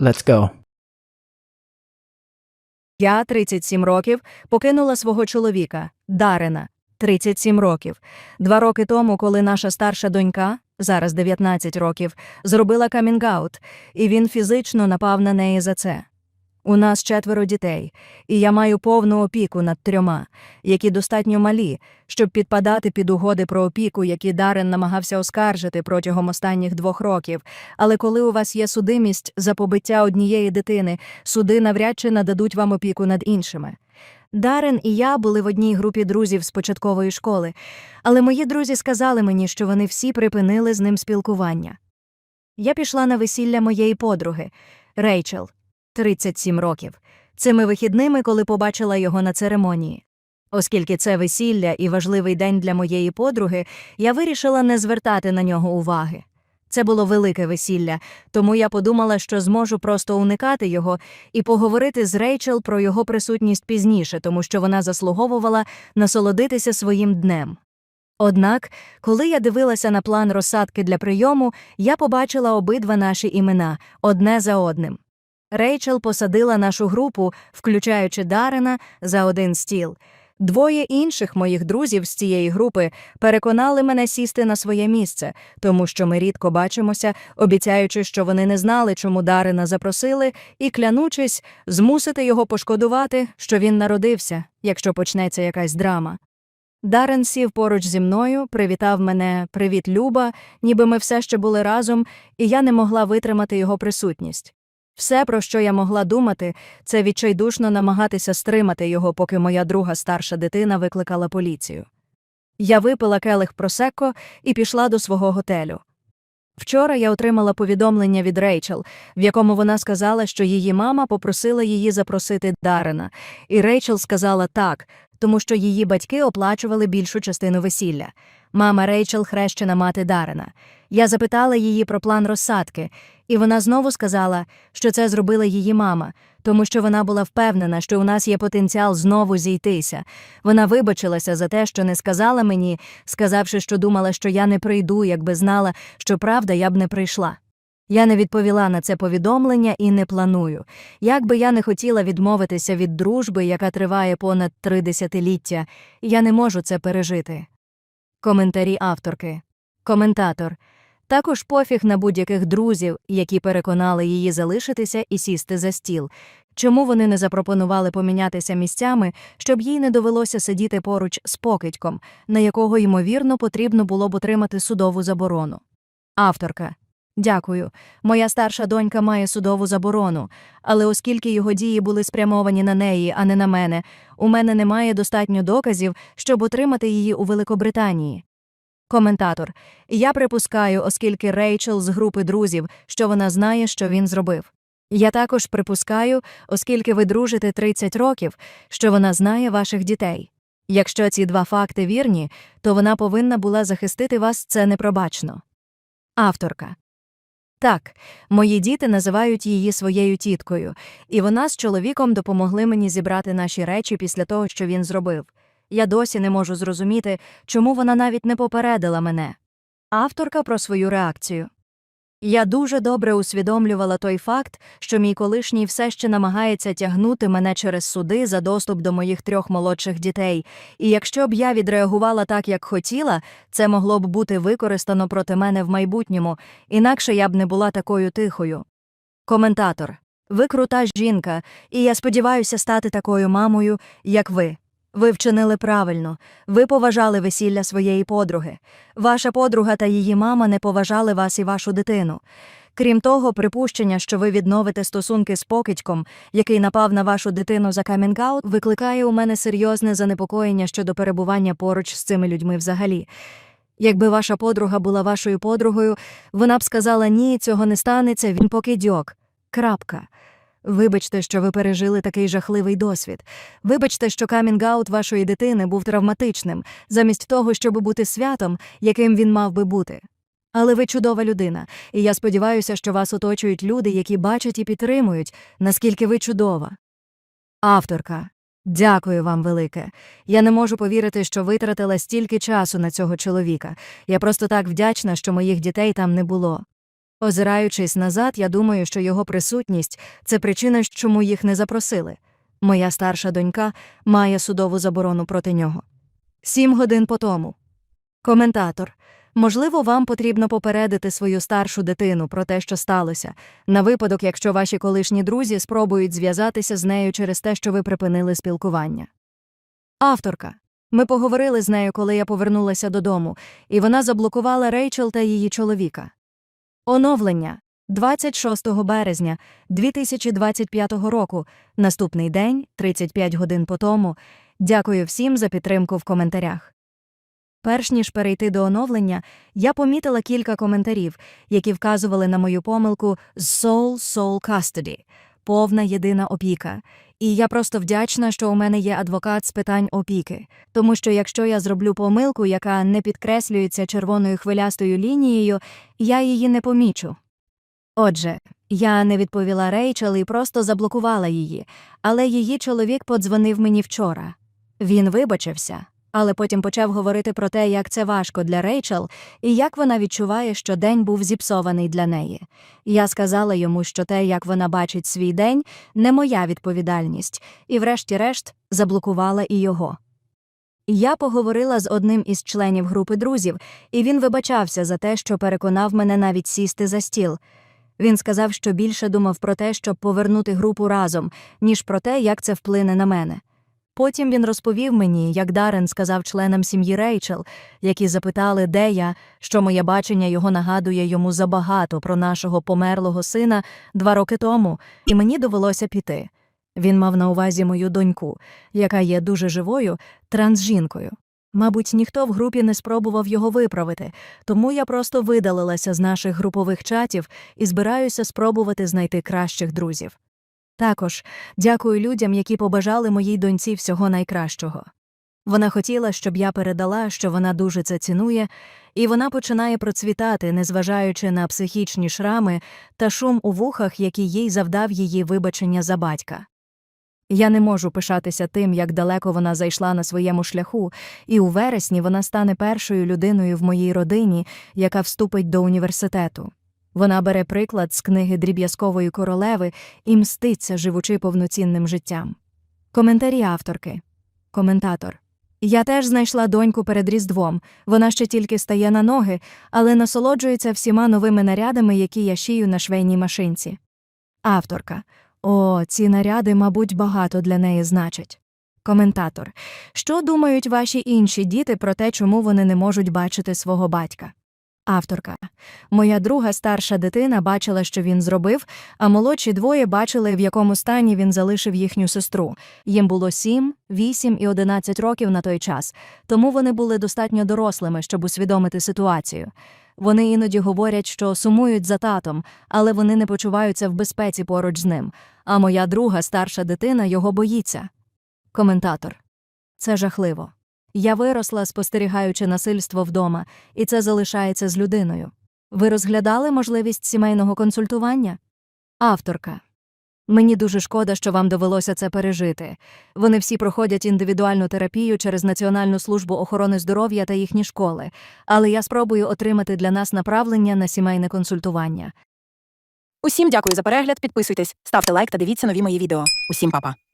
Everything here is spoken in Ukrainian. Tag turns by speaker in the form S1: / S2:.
S1: Let's go.
S2: Я, 37 років, покинула свого чоловіка, Дарена, 37 років. Два роки тому, коли наша старша донька, зараз 19 років, зробила камінгаут, і він фізично напав на неї за це. У нас четверо дітей, і я маю повну опіку над трьома, які достатньо малі, щоб підпадати під угоди про опіку, які Дарен намагався оскаржити протягом останніх двох років. Але коли у вас є судимість за побиття однієї дитини, суди навряд чи нададуть вам опіку над іншими. Дарен і я були в одній групі друзів з початкової школи, але мої друзі сказали мені, що вони всі припинили з ним спілкування. Я пішла на весілля моєї подруги, Рейчел, 37 років, цими вихідними, коли побачила його на церемонії. Оскільки це весілля і важливий день для моєї подруги, я вирішила не звертати на нього уваги. Це було велике весілля, тому я подумала, що зможу просто уникати його і поговорити з Рейчел про його присутність пізніше, тому що вона заслуговувала насолодитися своїм днем. Однак, коли я дивилася на план розсадки для прийому, я побачила обидва наші імена одне за одним. Рейчел посадила нашу групу, включаючи Дарена, за один стіл. Двоє інших моїх друзів з цієї групи переконали мене сісти на своє місце, тому що ми рідко бачимося, обіцяючи, що вони не знали, чому Дарина запросили, і клянучись змусити його пошкодувати, що він народився, якщо почнеться якась драма. Дарен сів поруч зі мною, привітав мене Привіт, Люба, ніби ми все ще були разом, і я не могла витримати його присутність. Все, про що я могла думати, це відчайдушно намагатися стримати його, поки моя друга старша дитина викликала поліцію. Я випила келих просекко і пішла до свого готелю. Вчора я отримала повідомлення від Рейчел, в якому вона сказала, що її мама попросила її запросити Дарена, і Рейчел сказала так, тому що її батьки оплачували більшу частину весілля. Мама Рейчел хрещена мати Дарена. Я запитала її про план розсадки, і вона знову сказала, що це зробила її мама, тому що вона була впевнена, що у нас є потенціал знову зійтися. Вона вибачилася за те, що не сказала мені, сказавши, що думала, що я не прийду, якби знала, що правда я б не прийшла. Я не відповіла на це повідомлення і не планую. Як би я не хотіла відмовитися від дружби, яка триває понад три десятиліття, я не можу це пережити. Коментарі авторки. Коментатор. Також пофіг на будь-яких друзів, які переконали її залишитися і сісти за стіл. Чому вони не запропонували помінятися місцями, щоб їй не довелося сидіти поруч з покидьком, на якого, ймовірно, потрібно було б отримати судову заборону? Авторка. Дякую. Моя старша донька має судову заборону, але оскільки його дії були спрямовані на неї, а не на мене, у мене немає достатньо доказів, щоб отримати її у Великобританії. Коментатор. Я припускаю, оскільки Рейчел з групи друзів, що вона знає, що він зробив. Я також припускаю, оскільки ви дружите 30 років, що вона знає ваших дітей. Якщо ці два факти вірні, то вона повинна була захистити вас це непробачно. Авторка. Так, мої діти називають її своєю тіткою, і вона з чоловіком допомогли мені зібрати наші речі після того, що він зробив. Я досі не можу зрозуміти, чому вона навіть не попередила мене. Авторка про свою реакцію. Я дуже добре усвідомлювала той факт, що мій колишній все ще намагається тягнути мене через суди за доступ до моїх трьох молодших дітей, і якщо б я відреагувала так, як хотіла, це могло б бути використано проти мене в майбутньому, інакше я б не була такою тихою. Коментатор. Ви крута жінка, і я сподіваюся стати такою мамою, як ви. Ви вчинили правильно, ви поважали весілля своєї подруги. Ваша подруга та її мама не поважали вас і вашу дитину. Крім того, припущення, що ви відновите стосунки з покидьком, який напав на вашу дитину за камінгаут, викликає у мене серйозне занепокоєння щодо перебування поруч з цими людьми взагалі. Якби ваша подруга була вашою подругою, вона б сказала ні, цього не станеться, він покидьок. Крапка. Вибачте, що ви пережили такий жахливий досвід. Вибачте, що камінгаут вашої дитини був травматичним, замість того, щоб бути святом, яким він мав би бути. Але ви чудова людина, і я сподіваюся, що вас оточують люди, які бачать і підтримують, наскільки ви чудова. Авторка. Дякую вам велике. Я не можу повірити, що витратила стільки часу на цього чоловіка. Я просто так вдячна, що моїх дітей там не було. Озираючись назад, я думаю, що його присутність це причина, чому їх не запросили. Моя старша донька має судову заборону проти нього. Сім годин по тому. Коментатор. Можливо, вам потрібно попередити свою старшу дитину про те, що сталося, на випадок, якщо ваші колишні друзі спробують зв'язатися з нею через те, що ви припинили спілкування. Авторка. Ми поговорили з нею, коли я повернулася додому, і вона заблокувала Рейчел та її чоловіка. Оновлення 26 березня 2025 року. Наступний день, 35 годин по тому. Дякую всім за підтримку в коментарях. Перш ніж перейти до оновлення, я помітила кілька коментарів, які вказували на мою помилку з Soul Soul Custody – повна єдина опіка. І я просто вдячна, що у мене є адвокат з питань опіки, тому що якщо я зроблю помилку, яка не підкреслюється червоною хвилястою лінією, я її не помічу. Отже, я не відповіла Рейчел і просто заблокувала її, але її чоловік подзвонив мені вчора. Він вибачився, але потім почав говорити про те, як це важко для Рейчел і як вона відчуває, що день був зіпсований для неї. Я сказала йому, що те, як вона бачить свій день, не моя відповідальність, і, врешті-решт, заблокувала і його. Я поговорила з одним із членів групи друзів, і він вибачався за те, що переконав мене навіть сісти за стіл. Він сказав, що більше думав про те, щоб повернути групу разом, ніж про те, як це вплине на мене. Потім він розповів мені, як Дарен сказав членам сім'ї Рейчел, які запитали, де я, що моє бачення його нагадує йому забагато про нашого померлого сина два роки тому, і мені довелося піти. Він мав на увазі мою доньку, яка є дуже живою, трансжінкою. Мабуть, ніхто в групі не спробував його виправити, тому я просто видалилася з наших групових чатів і збираюся спробувати знайти кращих друзів. Також дякую людям, які побажали моїй доньці всього найкращого. Вона хотіла, щоб я передала, що вона дуже це цінує, і вона починає процвітати, незважаючи на психічні шрами та шум у вухах, який їй завдав її вибачення за батька. Я не можу пишатися тим, як далеко вона зайшла на своєму шляху, і у вересні вона стане першою людиною в моїй родині, яка вступить до університету. Вона бере приклад з книги дріб'язкової королеви і мститься, живучи повноцінним життям. Коментарі авторки. Коментатор. Я теж знайшла доньку перед Різдвом. Вона ще тільки стає на ноги, але насолоджується всіма новими нарядами, які я шию на швейній машинці. Авторка. О, ці наряди, мабуть, багато для неї значать. Коментатор. Що думають ваші інші діти про те, чому вони не можуть бачити свого батька? Авторка. Моя друга старша дитина бачила, що він зробив, а молодші двоє бачили, в якому стані він залишив їхню сестру. Їм було 7, 8 і 11 років на той час, тому вони були достатньо дорослими, щоб усвідомити ситуацію. Вони іноді говорять, що сумують за татом, але вони не почуваються в безпеці поруч з ним. А моя друга старша дитина його боїться. Коментатор. Це жахливо. Я виросла, спостерігаючи насильство вдома, і це залишається з людиною. Ви розглядали можливість сімейного консультування? Авторка. Мені дуже шкода, що вам довелося це пережити. Вони всі проходять індивідуальну терапію через Національну службу охорони здоров'я та їхні школи, але я спробую отримати для нас направлення на сімейне консультування.
S1: Усім дякую за перегляд. Підписуйтесь, ставте лайк та дивіться нові мої відео. Усім па-па.